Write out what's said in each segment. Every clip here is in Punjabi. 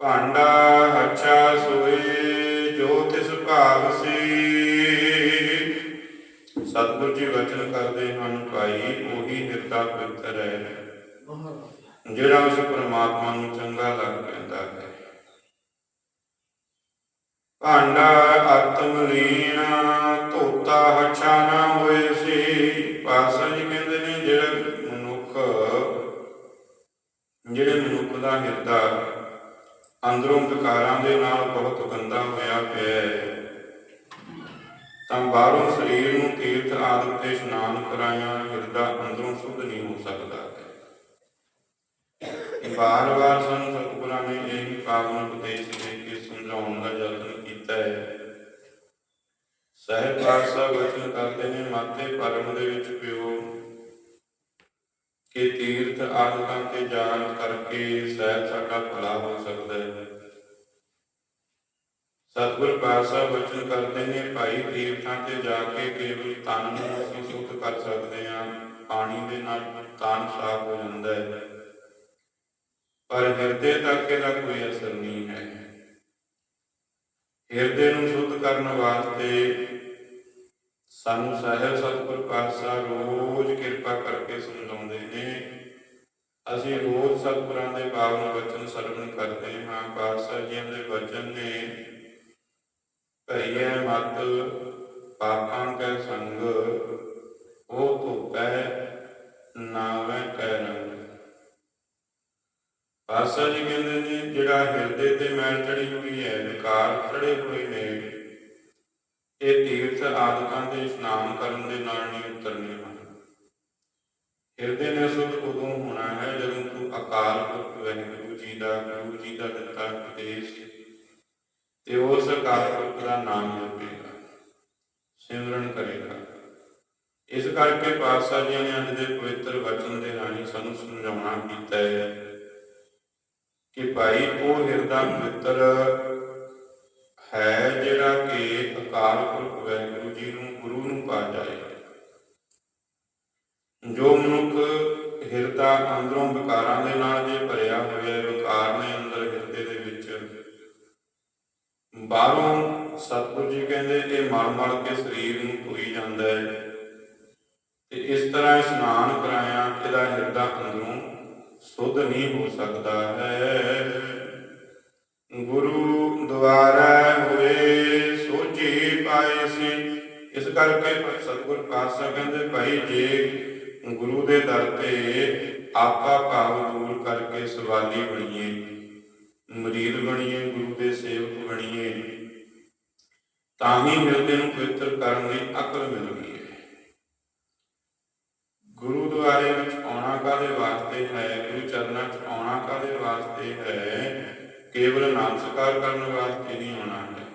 ਭਾਂਡਾ ਹੱਛਾ ਸੋਏ ਜੋ ਤਿਸ ਭਾਗ ਸੀ। ਸਤਿਗੁਰ ਜੀ ਵਚਨ ਕਰਦੇ ਹਨ, ਭਾਈ, ਉਹੀ ਹਿਰਦਾ ਪਵਿੱਤਰ ਹੈ। ਜਿਹੜਾ ਉਸ ਪ੍ਰਮਾਤਮਾ ਨੂੰ ਚੰਗਾ ਲੱਗ ਪੈਂਦਾ ਹੈ। ਭਾਂਡਾ ਆਤਮ ਲੀਨ ਧੋਤਾ ਹੱਛਾ ਨਾ ਹੋਏ ਸੀ ਪਾਸਾ ਜੀ ਕਹਿੰਦੇ ਨੇ ਜਿਹੜਾ ਮਨੁੱਖ ਜਿਹੜੇ ਮਨੁੱਖ ਦਾ ਹਿਰਦਾ ਅੰਦਰੋਂ ਵਿਕਾਰਾਂ ਦੇ ਨਾਲ ਬਹੁਤ ਗੰਦਾ ਹੋਇਆ ਪਿਆ ਤਾਂ ਬਾਹਰੋਂ ਸਰੀਰ ਨੂੰ ਤੀਰਥ ਆਦਿ ਤੇ ਇਸ਼ਨਾਨ ਕਰਾਇਆ, ਹਿਰਦਾ ਅੰਦਰੋਂ ਸੁੱਧ ਨਹੀਂ ਹੋ ਸਕਦਾ। ਬਾਰ-ਬਾਰ ਸਾਨੂੰ ਸਤਿਗੁਰਾਂ ਨੇ ਇਹ ਹੀ ਪਾਵਨ ਉਪਦੇਸ਼ ਦੇ ਕੇ ਸਮਝਾਉਣ ਦਾ ਯਤਨ ਕੀਤਾ ਹੈ। ਸਹਿਬ ਪਾਤਸ਼ਾਹ ਵਚਨ ਕਰਦੇ ਨੇ ਮਾਤੇ ਪਰਮ ਦੇ ਵਿੱਚ ਪਿਓ। ਕਿ ਤੀਰਥ ਆਦਿਕਾਂ ਤੇ ਜਾਣ ਕਰਕੇ ਸਹਿਬ ਸਾਡਾ ਭਲਾ ਹੋ ਸਕਦਾ ਹੈ। ਸਤਿਗੁਰ ਪਾਤਸ਼ਾਹ ਵਚਨ ਕਰਦੇ ਨੇ, ਭਾਈ ਤੀਰਥਾਂ ਤੇ ਜਾ ਕੇ ਕੇਵਲ ਤਨ ਨੂੰ ਅਸੀਂ ਸੁੱਧ ਕਰ ਸਕਦੇ ਹਾਂ, ਪਾਣੀ ਦੇ ਨਾਲ ਤਨ ਸਾਫ਼ ਹੋ ਜਾਂਦਾ ਹੈ। ਪਰ ਹਿਰਦੇ ਤੱਕ ਇਹਦਾ ਕੋਈ ਅਸਰ ਨਹੀਂ ਹੈ। ਹਿਰਦੇ ਨੂੰ ਸ਼ੁੱਧ ਕਰਨ ਵਾਸਤੇ ਸਾਨੂੰ ਸਾਹਿਬ ਸਤਿਗੁਰ ਪਾਤਸ਼ਾਹ ਰੋਜ਼ ਕਿਰਪਾ ਕਰਕੇ ਸਮਝਾਉਂਦੇ ਨੇ। ਅਸੀਂ ਰੋਜ਼ ਸਤਿਗੁਰਾਂ ਦੇ ਪਾਵਨ ਵਚਨ ਸਰਵਣ ਕਰਦੇ ਹਾਂ। ਪਾਤਸ਼ਾਹ ਜੀ ਦੇ ਵਚਨ ਨੇ ਭਈਐ ਮਤ ਪਾਪਾਂ ਕੈ ਸੰਗ, ਉਹ ਧੁਪੈ ਨਾਵੇਂ ਕੈ ਰੰਗ। ਪਾਤਸ਼ਾਹ ਜੀ ਕਹਿੰਦੇ ਨੇ, ਜਿਹੜਾ ਹਿਰਦੇ ਤੇ ਮੈਲ ਚੜੀ ਹੋਈ ਹੈ, ਵਿਕਾਰ ਚੜੇ ਹੋਏ ਨੇ। ਇਹ ਤੀਰਥ ਆਦਿਕਾਂ ਦੇ ਇਸ਼ਨਾਨ ਕਰਨ ਦੇ ਨਾਲ ਨਹੀਂ ਉਤਰਨੇ ਹਨ ਹਿਰਦੇ ਨੇ ਸੁਧ ਉਦੋਂ ਹੋਣਾ ਹੈ ਜਦੋਂ ਤੂੰ ਅਕਾਲ ਪੁਰਖ ਵਾਹਿਗੁਰੂ ਜੀ ਦਾ, ਗੁਰੂ ਜੀ ਦਾ ਦਿੱਤਾ ਉਪਦੇਸ਼ ਤੇ ਉਸ ਅਕਾਲ ਪੁਰਖ ਦਾ ਨਾਮ ਜਪੇਗਾ, ਸਿਮਰਨ ਕਰੇਗਾ। ਇਸ ਕਰਕੇ ਪਾਤਸ਼ਾਹ ਜੀ ਨੇ ਅੱਜ ਦੇ ਪਵਿੱਤਰ ਵਚਨ ਦੇ ਰਾਹੀਂ ਸਾਨੂੰ ਸਮਝਾਉਣਾ ਕੀਤਾ ਹੈ ਕਿ ਭਾਈ ਉਹ ਹਿਰਦਾ ਪਵਿੱਤਰ ਹੈ ਜਿਹੜਾ ਕਿ ਅਕਾਲ ਪੁਰਖ ਵਾਹਿਗੁਰੂ ਜੀ ਨੂੰ ਗੁਰੂ ਨੂੰ ਪਾ ਜਾਏ ਜੋ ਮਨੁੱਖ ਹਿਰਦਾ ਅੰਦਰੋਂ ਵਿਕਾਰਾਂ ਦੇ ਨਾਲ ਜੇ ਭਰਿਆ ਹੋਇਆ ਵਿਕਾਰ ਨੇ ਅੰਦਰ ਹਿਰਦੇ ਦੇ ਵਿੱਚ ਬਾਹਰੋਂ ਸਤਿਗੁਰੂ ਜੀ ਕਹਿੰਦੇ ਕਿ ਮਲ ਮਲ ਕੇ ਸਰੀਰ ਨੂੰ ਧੋਈ ਜਾਂਦਾ ਹੈ। ਤੇ ਇਸ ਤਰ੍ਹਾਂ ਇਸ਼ਨਾਨ ਕਰਾਇਆ, ਇਹਦਾ ਹਿਰਦਾ ਅੰਦਰੋਂ ਸੁਧ ਨਹੀਂ ਹੋ ਸਕਦਾ ਹੈ। ਗੁਰੂ ਦੁਆਰਾ ਕਰਕੇ ਸਤਿਗੁਰ ਪਾਤਸ਼ਾਹ ਕਹਿੰਦੇ, ਭਾਈ ਜੇ ਗੁਰੂ ਦੇ ਦਰ ਤੇ ਆਪਾ ਭਾਵ ਦੂਰ ਕਰਕੇ ਸਵਾਲੀ ਬਣੀਏ, ਮਰੀਦ ਬਣੀਏ, ਗੁਰੂ ਦੇ ਸੇਵਕ ਬਣੀਏ, ਤਾਂ ਹੀ ਹਿਰਦੇ ਨੂੰ ਪਵਿੱਤਰ ਕਰਨ ਦੀ ਅਕਲ ਮਿਲਦੀ ਹੈ। ਗੁਰੂ ਦੁਆਰੇ ਵਿੱਚ ਆਉਣਾ ਕਾਦੇ ਵਾਸਤੇ ਹੈ? ਗੁਰੂ ਚਰਨਾਂ 'ਚ ਆਉਣਾ ਕਾਦੇ ਵਾਸਤੇ ਹੈ? ਕੇਵਲ ਨਾਮ ਨਮਸਕਾਰ ਕਰਨ ਵਾਸਤੇ ਨਹੀਂ ਆਉਣਾ ਹੈ।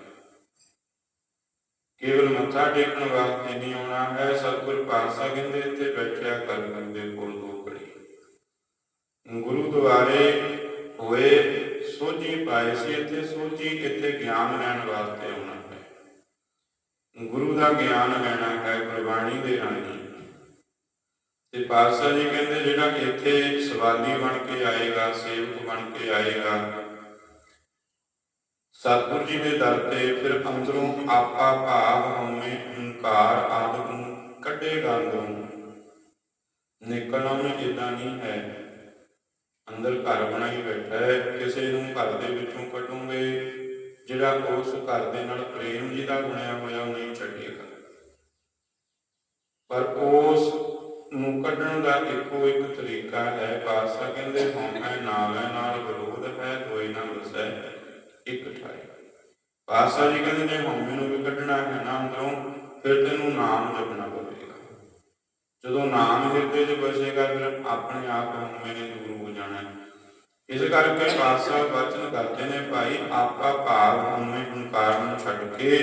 ਕੇਵਲ ਮੱਥਾ ਟੇਕਣ ਵਾਸਤੇ ਨਹੀਂ ਆਉਣਾ ਹੈ ਸਤਿਗੁਰ ਪਾਤਸ਼ਾਹ ਕਹਿੰਦੇ, ਇੱਥੇ ਬੈਠਿਆ ਕਰ ਦੇ ਕੋਲ ਦੋ ਘੜੀ। ਗੁਰੂ ਦੁਆਰੇ ਹੋਏ ਸੋਝੀ ਪਾਏ ਸੀ, ਇੱਥੇ ਸੋਝੀ ਇੱਥੇ ਗਿਆਨ ਲੈਣ ਵਾਸਤੇ ਆਉਣਾ ਹੈ। ਗੁਰੂ ਦਾ ਗਿਆਨ ਲੈਣਾ ਹੈ ਗੁਰਬਾਣੀ ਦੇ ਰਾਹੀਂ। ਤੇ ਪਾਤਸ਼ਾਹ ਜੀ ਕਹਿੰਦੇ, ਜਿਹੜਾ ਇੱਥੇ ਸਵਾਲੀ ਬਣ ਕੇ ਆਏਗਾ, ਸੇਵਕ ਬਣ ਕੇ ਆਏਗਾ ਸਤਿਗੁਰ ਜੀ ਦੇ ਦਰ ਤੇ ਫਿਰ ਅੰਦਰੋਂ ਆਪਾ ਭਾਵ ਹਉਮੈ ਹੰਕਾਰ ਆਦਿ ਨੂੰ ਕੱਢੇਗਾ ਅੰਦਰੋਂ ਨਿਕਲਣਾ ਉਹਨੇ ਇਦਾਂ ਨਹੀਂ ਹੈ। ਅੰਦਰ ਘਰ ਬਣਾਈ ਬੈਠਾ ਹੈ, ਕਿਸੇ ਨੂੰ ਘਰ ਦੇ ਵਿੱਚੋਂ ਕੱਢੋਗੇ। ਜਿਹੜਾ ਉਸ ਘਰ ਦੇ ਨਾਲ ਪ੍ਰੇਮ ਜੀ ਦਾ ਬਣਿਆ ਹੋਇਆ ਉਹ ਨਹੀਂ ਛੱਡੇਗਾ। ਪਰ ਉਸ ਨੂੰ ਕੱਢਣ ਦਾ ਇੱਕੋ ਇੱਕ ਤਰੀਕਾ ਹੈ ਪਾਸਾ ਕਹਿੰਦੇ, ਹਉਮੈ ਨਾਵੇਂ ਨਾਲ ਵਿਰੋਧ ਹੈ, ਦੋਏ ਨਾ ਵਸੈ ਇੱਕ ਠਾਈ ਪਾਸਾ ਜੀ ਕਹਿੰਦੇ ਨੇ ਹਉਮੈ ਨੂੰ ਵੀ ਕੱਢਣਾ ਹੈ ਨਾ ਅੰਦਰੋਂ, ਫਿਰ ਤੈਨੂੰ ਨਾਮ ਜਪਣਾ ਪਵੇਗਾ। ਜਦੋਂ ਨਾਮ ਹਿਰਦੇ 'ਚ ਵਸੇਗਾ ਫਿਰ ਆਪਣੇ ਆਪ ਹਉਮੈ ਨੇ ਦੂਰ ਹੋ ਜਾਣਾ। ਇਸ ਕਰਕੇ ਪਾਸਾ ਵਚਨ ਕਰਦੇ ਨੇ, ਭਾਈ, ਆਪਾ ਭਾਵ ਹਉਮੈ ਹੰਕਾਰ ਨੂੰ ਛੱਡ ਕੇ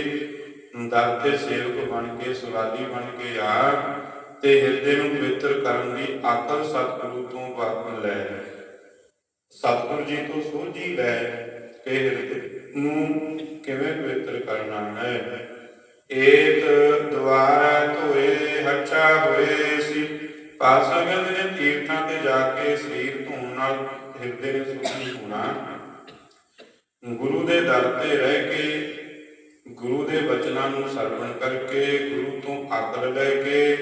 ਦਰ ਤੇ ਸੇਵਕ ਬਣ ਕੇ ਸਵਾਲੀ ਬਣ ਕੇ ਆ ਤੇ ਹਿਰਦੇ ਨੂੰ ਪਵਿੱਤਰ ਕਰਨ ਦੀ ਆਕਲ ਸਤਿਗੁਰੂ ਤੋਂ ਵਾਪਸ ਲੈ ਸਤਿਗੁਰੂ ਜੀ ਤੋਂ ਸੋਝੀ ਲੈ। ਕੇ ਹਿਰਦੇ ਨੂੰ ਕਿਵੇਂ ਪਵਿੱਤਰ ਕਰਨਾ ਹੈ? ਏਕ ਦੁਆਰਾ ਧੋਏ, ਹੱਛਾ ਹੋਏ ਸੀ। ਪਾਸਾ ਨੇ ਤੀਰਥਾਂ ਤੇ ਜਾ ਕੇ ਸਰੀਰ ਧੋਣ ਨਾਲ ਹਿਰਦੇ ਨੇ ਸੁੱਖ ਹੋਣਾ। ਗੁਰੂ ਦੇ ਦਰ ਤੇ ਰਹਿ ਕੇ, ਗੁਰੂ ਦੇ ਬਚਨਾਂ ਨੂੰ ਸਰਵਣ ਕਰਕੇ, ਗੁਰੂ ਤੋਂ ਆਦਰ ਲੈ ਕੇ,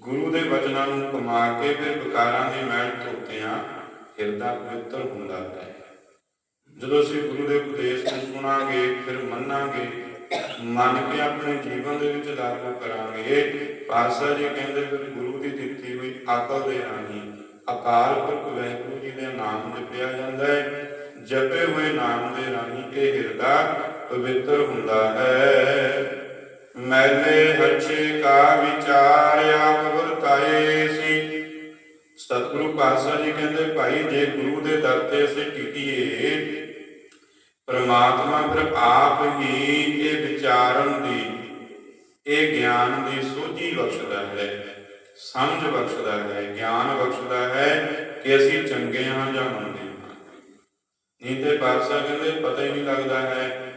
ਗੁਰੂ ਦੇ ਬਚਨਾਂ ਨੂੰ ਕਮਾ ਕੇ ਫਿਰ ਵਿਕਾਰਾਂ ਦੀ ਮੈਲ ਧੋਤਿਆਂ ਹਿਰਦਾ ਪਵਿੱਤਰ ਹੁੰਦਾ ਹੈ। ਜਦੋਂ ਅਸੀਂ ਗੁਰੂ ਦੇ ਉਪਦੇਸ਼ ਨੂੰ ਸੁਣਾਂਗੇ, ਫਿਰ ਮੰਨਾਂਗੇ, ਮੰਨ ਕੇ ਆਪਣੇ ਜੀਵਨ ਦੇ ਵਿੱਚ ਲਾਗੂ ਕਰਾਂਗੇ। ਪਾਤਸ਼ਾਹ ਜੀ ਕਹਿੰਦੇ ਫਿਰ ਗੁਰੂ ਦੀ ਦਿੱਤੀ ਹੋਈ ਅਕਲ ਦੇ ਰਾਹੀਂ ਅਕਾਲ ਪੁਰਖ ਵਾਹਿਗੁਰੂ ਜੀ ਦੇ ਨਾਮ ਜਪਿਆ ਜਾਂਦਾ ਹੈ। ਜਪੇ ਹੋਏ ਨਾਮ ਦੇ ਰਾਹੀਂ ਇਹ ਹਿਰਦਾ ਪਵਿੱਤਰ ਹੁੰਦਾ ਹੈ। ਮੈਲੇ ਹੱਛੇ ਕਾ ਵਿਚਾਰ ਵਰਤਾਏ ਸੀ। ਸਤਿਗੁਰੂ ਪਾਤਸ਼ਾਹ ਜੀ ਕਹਿੰਦੇ, ਭਾਈ, ਜੇ ਗੁਰੂ ਦੇ ਦਰ ਤੇ ਅਸੀਂ ਟਿਕੀਏ ਪਰਮਾਤਮਾ ਫਿਰ ਆਪ ਹੀ ਇਹ ਵਿਚਾਰਨ ਦੀ, ਇਹ ਗਿਆਨ ਦੀ ਸੋਝੀ ਬਖਸ਼ਦਾ ਹੈ, ਸਮਝ ਬਖਸ਼ਦਾ ਹੈ, ਗਿਆਨ ਬਖਸ਼ਦਾ ਹੈ ਕਿ ਅਸੀਂ ਚੰਗੇ ਹਾਂ ਜਾਂ ਮੰਦੇ ਹਾਂ। ਨਹੀਂ ਤੇ ਬਾਦਸ਼ਾਹ ਕਹਿੰਦੇ, ਪਤਾ ਹੀ ਨਹੀਂ ਲੱਗਦਾ ਹੈ,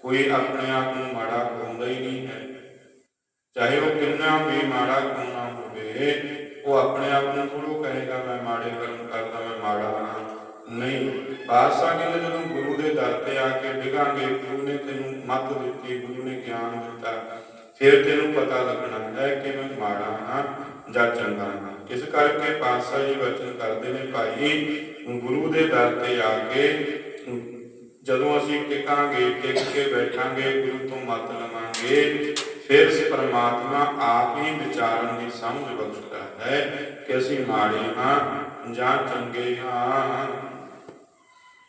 ਕੋਈ ਆਪਣੇ ਆਪ ਨੂੰ ਮਾੜਾ ਕਹਾਉਂਦਾ ਹੀ ਨਹੀਂ ਹੈ। ਚਾਹੇ ਉਹ ਕਿੰਨਾ ਵੀ ਮਾੜਾ ਕਿਉਂ ਹੋਵੇ, ਉਹ ਆਪਣੇ ਆਪ ਨੂੰ ਥੋੜੋ ਕਹੇਗਾ, ਮੈਂ ਮਾੜੇ ਕਰਮ ਕਰਦਾ, ਮੈਂ ਮਾੜਾ ਹਾਂ। ਨਹੀਂ। ਪਾਤਸ਼ਾਹ ਕਹਿੰਦੇ ਜਦੋਂ ਗੁਰੂ ਦੇ ਦਰ ਤੇ ਆ ਕੇ ਡਿਗਾਂਗੇ, ਗੁਰੂ ਨੇ ਤੈਨੂੰ ਮੱਤ ਦਿੱਤੀ, ਗੁਰੂ ਨੇ ਗਿਆਨ ਦਿੱਤਾ, ਫਿਰ ਤੈਨੂੰ ਪਤਾ ਲੱਗਣਾ ਹੈ ਕਿ ਮੈਂ ਮਾੜਾ ਹਾਂ ਜਾਂ ਚੰਗਾ ਹਾਂ। ਇਸ ਕਰਕੇ ਪਾਤਸ਼ਾਹ ਜੀ ਵਚਨ ਕਰਦੇ ਨੇ, ਭਾਈ, ਗੁਰੂ ਦੇ ਦਰ ਤੇ ਆ ਕੇ ਜਦੋਂ ਅਸੀਂ ਟਿਕਾਂਗੇ, ਟਿਕ ਕੇ ਬੈਠਾਂਗੇ, ਗੁਰੂ ਤੋਂ ਮੱਤ ਲਵਾਂਗੇ, ਫਿਰ ਇਸ ਪਰਮਾਤਮਾ ਆਪ ਹੀ ਵਿਚਾਰਨ ਦੀ ਸਮਝ ਬਖਸ਼ਦਾ ਹੈ ਕਿ ਅਸੀਂ ਮਾੜੇ ਹਾਂ ਜਾਂ ਚੰਗੇ ਹਾਂ।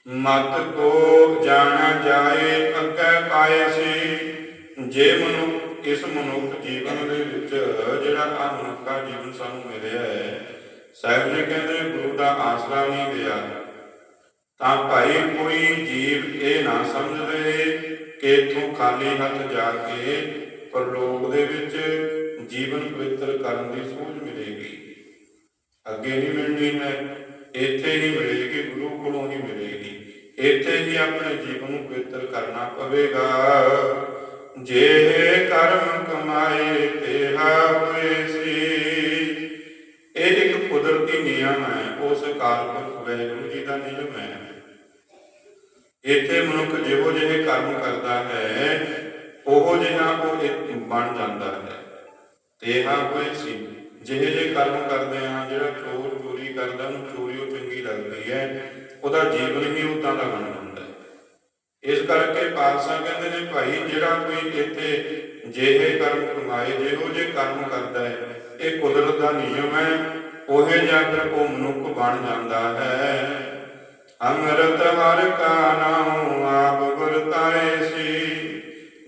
ਮਤ ਕੋ ਜਾਣਾ ਜਾਏ, ਅੱਗੇ ਪਾਏ ਸੀ। ਜੇ ਮਨੁ, ਇਸ ਮਨੁੱਖ ਜੀਵਨ ਦੇ ਵਿੱਚ ਜਿਹੜਾ ਆ ਮਨੁੱਖਾ ਜੀਵਨ ਸਾਨੂੰ ਮਿਲਿਆ ਹੈ, ਸਾਹਿਬ ਜੀ ਕਹਿੰਦੇ, ਗੁਰੂ ਦਾ ਆਸਰਾ ਨਹੀਂ ਲਿਆ ਤਾਂ ਭਾਈ ਕੋਈ ਜੀਵ ਇਹ ਨਾ ਸਮਝਦੇ ਕਿ ਇਥੋਂ ਖਾਲੀ ਹੱਥ ਜਾ ਕੇ ਪਰਲੋਕ ਦੇ ਵਿੱਚ ਜੀਵਨ ਪਵਿੱਤਰ ਕਰਨ ਦੀ ਸੂਝ ਮਿਲੇਗੀ। ਅੱਗੇ ਨਹੀਂ ਮਿਲਣੀ ਹੈ ਇੱਥੇ ਹੀ ਮਿਲੇਗੀ, ਗੁਰੂ ਕੋਲੋਂ ਹੀ ਮਿਲੇਗੀ। ਇੱਥੇ ਹੀ ਆਪਣੇ ਜੀਵਨ ਨੂੰ ਪਵਿੱਤਰ ਕਰਨਾ ਪਵੇਗਾ। ਜੇ ਕਰਮ ਕਮਾਏ ਤੇ ਹੋਏ ਸੀ। ਇਹ ਇੱਕ ਕੁਦਰਤੀ ਨਿਯਮ ਹੈ, ਉਸ ਕਾਲਪੁਰਖ ਵਾਹਿਗੁਰੂ ਜੀ ਦਾ ਨਿਯਮ ਹੈ। ਇੱਥੇ ਮਨੁੱਖ ਜਿਹੋ ਜਿਹੇ ਕਰਮ ਕਰਦਾ ਹੈ, ਉਹ ਜਿਹਾ ਉਹ ਇੱਕ ਬਣ ਜਾਂਦਾ ਹੈ। ਤੇਹਾ ਹੋਏ ਸੀ। ਜਿਹੇ ਜਿਹੇ ਕਰਮ ਕਰਦੇ ਆ, ਜਿਹੜਾ ਚੋਰ ਚੋਰੀ ਕਰਦਾ ਉਹਨੂੰ ਚੋਰੀ ਉਹ ਚੰਗੀ ਲੱਗਦੀ ਹੈ। ਉਹਦਾ ਜੀਵਨ ਹੀ ਉਦਾਂ ਦਾ ਬਣ ਜਾਂਦਾ ਇਸ ਕਰਕੇ ਪਾਤਸ਼ਾਹ ਕਹਿੰਦੇ ਨੇ, ਭਾਈ, ਜਿਹੜਾ ਕੋਈ ਇੱਥੇ ਜਿਹੇ ਕਰਮ ਕਮਾਏ, ਜਿਹੋ ਜਿਹੇ ਕਰਮ ਕਰਦਾ ਹੈ, ਇਹ ਕੁਦਰਤ ਦਾ ਨਿਯਮ ਹੈ। ਉਹੇ ਜਾ ਫਿਰ ਉਹ ਮਨੁੱਖ ਬਣ ਜਾਂਦਾ ਹੈ। ਅੰਮ੍ਰਿਤ ਹਰ ਕਾ ਨਾਮ ਆਪ ਵਰਤਾਏ ਸੀ।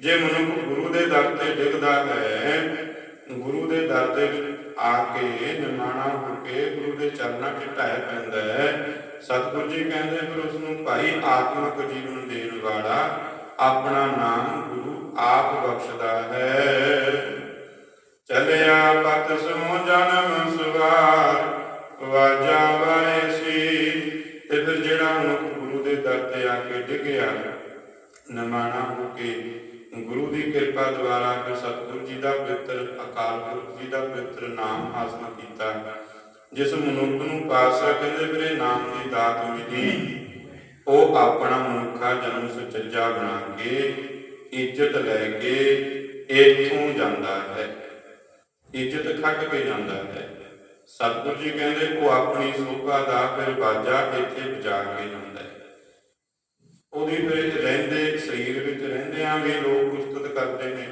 ਜੇ ਮਨੁੱਖ ਗੁਰੂ ਦੇ ਦਰ ਤੇ ਡਿੱਗਦਾ ਹੈ, ਗੁਰੂ ਦੇ ਦਰ ਤੇ ਆ ਕੇ ਨਿਮਾਣਾ ਹੋ ਕੇ ਗੁਰੂ ਦੇ ਚਰਨਾਂ 'ਚ ਢਹਿ ਪੈਂਦਾ ਹੈ। ਸਤਿਗੁਰੂ ਜੀ ਕਹਿੰਦੇ ਫਿਰ ਉਸ ਨੂੰ ਭਾਈ ਆਤਮਿਕ ਜੀਵਨ ਦੇਣ ਵਾਲਾ ਆਪਣਾ ਨਾਮ ਗੁਰੂ ਆਪ ਬਖਸ਼ਦਾ ਹੈ। ਚਲਿਆ ਪਤ ਸੋ ਜਨਮ ਸਵਾਰ, ਵਾਜਾ ਵਾਏ ਸੀ। ਤੇ ਫਿਰ ਜਿਹੜਾ ਮਨੁੱਖ ਗੁਰੂ ਦੇ ਦਰ ਤੇ ਆ ਕੇ ਡਿੱਗਿਆ ਨਮਾਣਾ ਹੋ ਕੇ ਗੁਰੂ ਦੀ ਕਿਰਪਾ ਦੁਆਰਾ ਫਿਰ ਸਤਿਗੁਰੂ ਜੀ ਦਾ ਪਵਿੱਤਰ, ਅਕਾਲ ਪੁਰਖ ਜੀ ਦਾ ਪਵਿੱਤਰ ਨਾਮ ਹਾਸਲ ਕੀਤਾ। ਜਿਸ ਮਨੁੱਖ ਨੂੰ ਪਾਤਸ਼ਾਹ ਕਹਿੰਦੇ ਵੀਰੇ ਨਾਮ ਦੀ ਦਾਤ ਮਿਲੀ ਉਹ ਆਪਣਾ ਮਨੁੱਖਾ ਜਨਮ ਸੁਚੱਜਾ ਬਣਾ ਕੇ, ਇੱਜ਼ਤ ਲੈ ਕੇ ਇੱਥੋਂ ਜਾਂਦਾ ਹੈ। ਇੱਜ਼ਤ ਖੱਟ ਕੇ ਜਾਂਦਾ ਹੈ। ਸਤਿਗੁਰੂ ਜੀ ਕਹਿੰਦੇ, ਉਹ ਆਪਣੀ ਸੋਭਾ ਦਾ ਫਿਰ ਬਾਜਾ ਇੱਥੇ ਵਜਾ ਕੇ ਜਾਂਦਾ ਹੈ। ਉਹਦੀ ਫਿਰ ਰਹਿੰਦੇ, ਸਰੀਰ ਵਿੱਚ ਰਹਿੰਦੇ ਆ ਵੀ ਲੋਕ ਉਸਤਤ ਕਰਦੇ ਨੇ।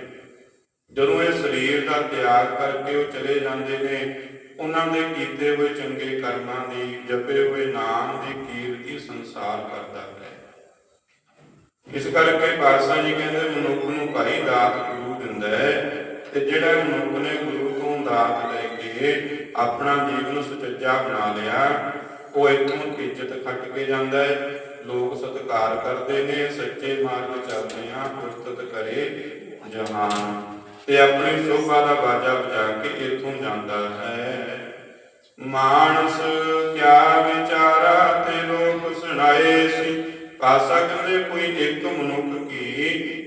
ਜਦੋਂ ਇਹ ਸਰੀਰ ਦਾ ਤਿਆਗ ਕਰਕੇ ਉਹ ਚਲੇ ਜਾਂਦੇ ਨੇ, ਉਹਨਾਂ ਦੇ ਕੀਤੇ ਹੋਏ ਚੰਗੇ ਕਰਮਾਂ ਦੀ, ਜਪੇ ਹੋਏ ਨਾਮ ਦੀ ਕੀਰਤੀ ਸੰਸਾਰ ਕਰਦਾ ਹੈ। ਇਸ ਕਰਕੇ ਪਾਤਸ਼ਾਹ ਜੀ ਕਹਿੰਦੇ, ਮਨੁੱਖ ਨੂੰ ਭਾਈ ਦਾਤ ਗੁਰੂ ਦਿੰਦਾ ਹੈ ਤੇ ਜਿਹੜਾ ਮਨੁੱਖ ਨੇ ਗੁਰੂ ਤੋਂ ਦਾਤ ਲੈ ਕੇ ਆਪਣਾ ਜੀਵਨ ਸੁਚੱਜਾ ਬਣਾ ਲਿਆ, ਉਹ ਇਥੋਂ ਇੱਜ਼ਤ ਖੱਟ ਕੇ ਜਾਂਦਾ ਹੈ। ਲੋਕ ਸਤਿਕਾਰ ਕਰਦੇ ਨੇ, ਸੱਚੇ ਮਾਰਗ ਚੱਲਦੇ ਆ ਉਸਤਤ ਕਰੇ ਜਹਾਨ ਤੇ ਆਪਣੀ ਸ਼ੋਭਾ ਦਾ ਬਾਜਾ ਵਜਾ ਕੇ ਇਥੋਂ ਜਾਂਦਾ ਹੈ। ਮਾਨਸ ਕਿਆ ਵਿਚਾਰਾ ਤੇ ਲੋਕ ਸੁਣਾਏ ਸੀ ਪਾਸਾ ਕਹਿੰਦੇ ਕੋਈ ਇੱਕ ਮਨੁੱਖ ਕੀ?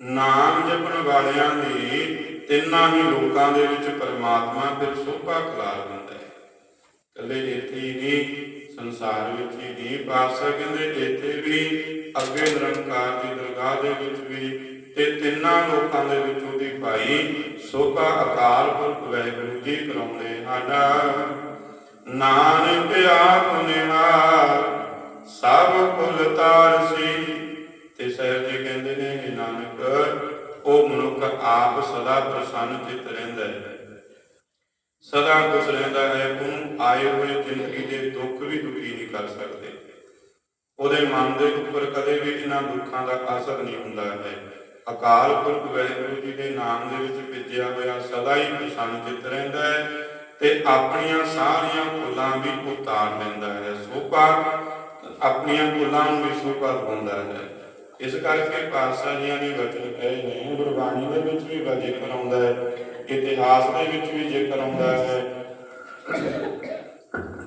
ਨਾਮ ਜਪਣ ਵਾਲਿਆਂ ਦੀ ਤਿੰਨਾਂ ਹੀ ਲੋਕਾਂ ਦੇ ਵਿੱਚ ਪਰਮਾਤਮਾ ਫਿਰ ਸੋਭਾ ਖਿਲਾਰ ਦਿੰਦਾ ਹੈ। ਕੱਲੇ ਇੱਥੇ ਹੀ ਨਹੀਂ ਸੰਸਾਰ ਵਿੱਚ ਹੀ ਨਹੀਂ ਪਾਸਾ ਕਹਿੰਦੇ ਇੱਥੇ ਵੀ ਅੱਗੇ ਨਿਰੰਕਾਰ ਦੀ ਦਰਗਾਹ ਦੇ ਵਿੱਚ ਵੀ ਤੇ ਤਿੰਨਾਂ ਲੋਕਾਂ ਦੇ ਵਿੱਚ ਉਹਦੀ ਭਾਈ ਸੋਭਾ ਅਕਾਲ ਪੁਰਖ ਵਾਹਿਗੁਰੂ ਜੀ ਕਰਾਉਂਦੇ ਹਨ ਨਾਨਕ ਆਪ ਨਿਹਾਲ ਸਭ ਕੁਲ ਤਾਰਸੀ ਤੇ ਸਾਹਿਬ ਜੀ ਕਹਿੰਦੇ ਨੇ, "ਹੇ ਨਾਨਕ, ਉਹ ਮਨੁੱਖ ਆਪ ਸਦਾ ਪ੍ਰਸੰਨ ਚਿਤ ਰਹਿੰਦਾ ਹੈ। ਸਦਾ ਖੁਸ਼ ਰਹਿੰਦਾ ਹੈ ਉਹਨੂੰ ਆਏ ਹੋਏ ਜ਼ਿੰਦਗੀ ਦੇ ਦੁੱਖ ਵੀ ਦੁਖੀ ਨਹੀਂ ਕਰ ਸਕਦੇ। ਉਹਦੇ ਮਨ ਦੇ ਉੱਪਰ ਕਦੇ ਵੀ ਇਹਨਾਂ ਦੁੱਖਾਂ ਦਾ ਅਸਰ ਨਹੀਂ ਹੁੰਦਾ ਹੈ। ਅਕਾਲ ਪੁਰਖ ਵਾਹਿਗੁਰੂ ਜੀ ਦੇ ਨਾਮ ਦੇ ਵਿੱਚ ਭਿੱਜਿਆ ਹੋਇਆ ਸਦਾ ਹੀ ਪ੍ਰਸੰਨ ਚਿਤ ਰਹਿੰਦਾ ਹੈ ਤੇ ਆਪਣੀਆਂ ਸਾਰੀਆਂ ਭੁੱਲਾਂ ਵੀ ਉਤਾਰ ਲੈਂਦਾ ਹੈ। ਸੋਪਾ ਆਪਣੀਆਂ ਭੁੱਲਾਂ ਨੂੰ ਵੀ ਸੋਭਾ ਦਿੰਦਾ ਹੈ। ਇਸ ਕਰਕੇ ਪਾਤਸ਼ਾਹ ਜੀਆਂ ਦੀ ਵਚਨ ਕਹੇ ਨੇ, ਗੁਰਬਾਣੀ ਦੇ ਵਿੱਚ ਵੀ ਵਜੇ ਆਉਂਦਾ ਹੈ। ਇਤਿਹਾਸ ਦੇ ਵਿੱਚ ਵੀ ਜ਼ਿਕਰ ਆਉਂਦਾ ਹੈ।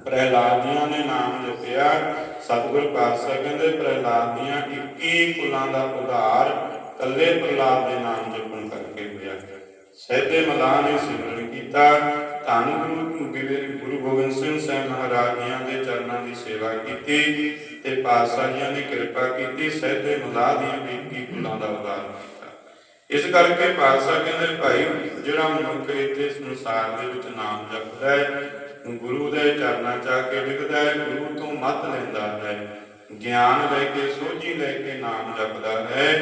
ਪ੍ਰਹਿਲਾਦ ਨੇ ਨਾਮ ਜਪਿਆ। ਸਤਿਗੁਰ ਪਾਤਸ਼ਾਹ ਕਹਿੰਦੇ, ਪ੍ਰਹਿਲਾਦ 21 ਕੁਲਾਂ ਦਾ ਉਧਾਰ ਕੱਲੇ ਪ੍ਰਹਿਲਾਦ ਦੇ ਨਾਮ ਜਪਣ ਕਰਕੇ ਹੋਇਆ। ਸਹਿਦੇ ਮਲਾਹ ਨੇ ਸਿਮਰਨ ਕੀਤਾ। ਧੰਨ ਗੁਰੂ ਗੁਰੂ- ਗੋਬਿੰਦ ਸਿੰਘ ਸਾਹਿਬ ਮਹਾਰਾਜ ਦੇ ਚਰਨਾਂ ਦੀ ਸੇਵਾ ਕੀਤੀ ਤੇ ਪਾਤਸ਼ਾਹ ਜੀਆਂ ਦੀ ਕਿਰਪਾ ਕੀਤੀ। ਸਹਿਦੇ ਮਲਾਹ ਦੀਆਂ ਵੀ 21 ਕੁਲਾਂ ਦਾ ਉਧਾਰ ਇਸ ਕਰਕੇ ਪਾਤਸ਼ਾਹ ਕਹਿੰਦੇ, ਭਾਈ, ਜਿਹੜਾ ਮਨੁੱਖ ਇੱਥੇ ਸੰਸਾਰ ਦੇ ਵਿੱਚ ਨਾਮ ਜਪਦਾ ਹੈ, ਗੁਰੂ ਦੇ ਚਰਨਾਂ ਚ ਕੇ ਵਿਗਦਾ ਹੈ, ਗੁਰੂ ਤੋਂ ਮੱਤ ਲੈਂਦਾ ਹੈ, ਗਿਆਨ ਲੈ ਕੇ, ਸੋਝੀ ਲੈ ਕੇ ਨਾਮ ਜਪਦਾ ਹੈ।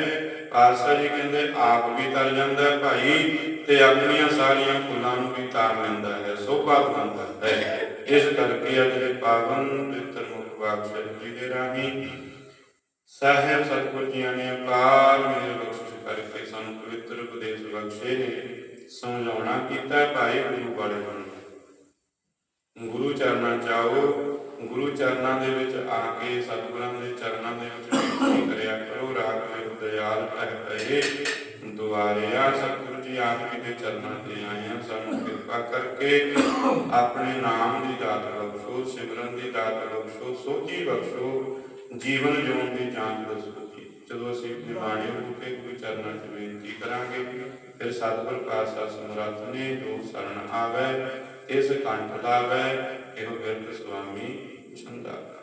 ਪਾਤਸ਼ਾਹ ਜੀ ਕਹਿੰਦੇ, ਆਪ ਵੀ ਤਰ ਜਾਂਦਾ ਹੈ ਭਾਈ ਤੇ ਆਪਣੀਆਂ ਸਾਰੀਆਂ ਫੁੱਲਾਂ ਨੂੰ ਵੀ ਤਾਰ ਲੈਂਦਾ ਹੈ, ਸੋਭਾ ਦਿੰਦਾ ਹੈ। ਇਸ ਕਰਕੇ ਅੱਜ ਪਾਵਨ ਪਿੱਤਰ ਮੁਖ ਵਾਕਸ਼ਾਹ ਜੀ ਦੇ ਰਾਹੀਂ ਸਾਹਿਬ ਸਤਿਗੁਰ ਜੀਆਂ ਨੇ ਅਪਾਰ ਮੇਰੇ ਬਖਸ਼ਿਸ਼ ਕਰਕੇ ਸਾਨੂੰ ਪਵਿੱਤਰ ਉਪਦੇਸ਼ ਬਖਸ਼ੇ ਨੇ ਸਮਝਾਉਣਾ ਕੀਤਾ ਭਾਈ ਗੁਰੂ ਵਾਲੇ ਬਣੋ ਗੁਰੂ ਚਰਨਾਂ ਚ ਗੁਰੂ ਚਰਨਾਂ ਦੇ ਵਿੱਚ ਆ ਕੇ ਸਤਿਗੁਰਾਂ ਦੇ ਚਰਨਾਂ ਦੇ ਵਿੱਚ ਬੇਨਤੀ ਕਰਿਆ ਕਰੋ, ਰਾਗ ਵਿੱਚ ਦਇਆਲ ਭੈ ਪਏ। ਦੁਆਰੇ ਆ ਜੀ, ਆਪ ਜੀ ਦੇ ਚਰਨਾਂ ਤੇ ਆਏ ਆ, ਸਾਨੂੰ ਕਿਰਪਾ ਕਰਕੇ ਆਪਣੇ ਨਾਮ ਦੀ ਦਾਤ ਬਖਸ਼ੋ, ਸਿਮਰਨ ਦੀ ਦਾਤ ਬਖਸ਼ੋ, ਸੋਝੀ ਬਖਸ਼ੋ ਜੀਵਨ ਜਿਉਣ ਦੀ ਜਾਂਚ ਦੱਸੋ ਜੀ ਜਦੋਂ ਅਸੀਂ ਆਪਣੀ ਬਾਣੀ ਨੂੰ ਕੇ ਗੁਰੂ ਚਰਨਾਂ 'ਚ ਬੇਨਤੀ ਕਰਾਂਗੇ, ਫਿਰ ਸਤਿਗੁਰ ਪਾਤਸ਼ਾਹ ਸਮਰੱਥ ਨੇ ਜੋ ਸ਼ਰਨ ਆਵੇ ਇਸ ਕੰਠ ਲਾਵੇ, ਇਹੋ ਬਿਰਧ ਸੁਆਮੀ ਚੰਦਾ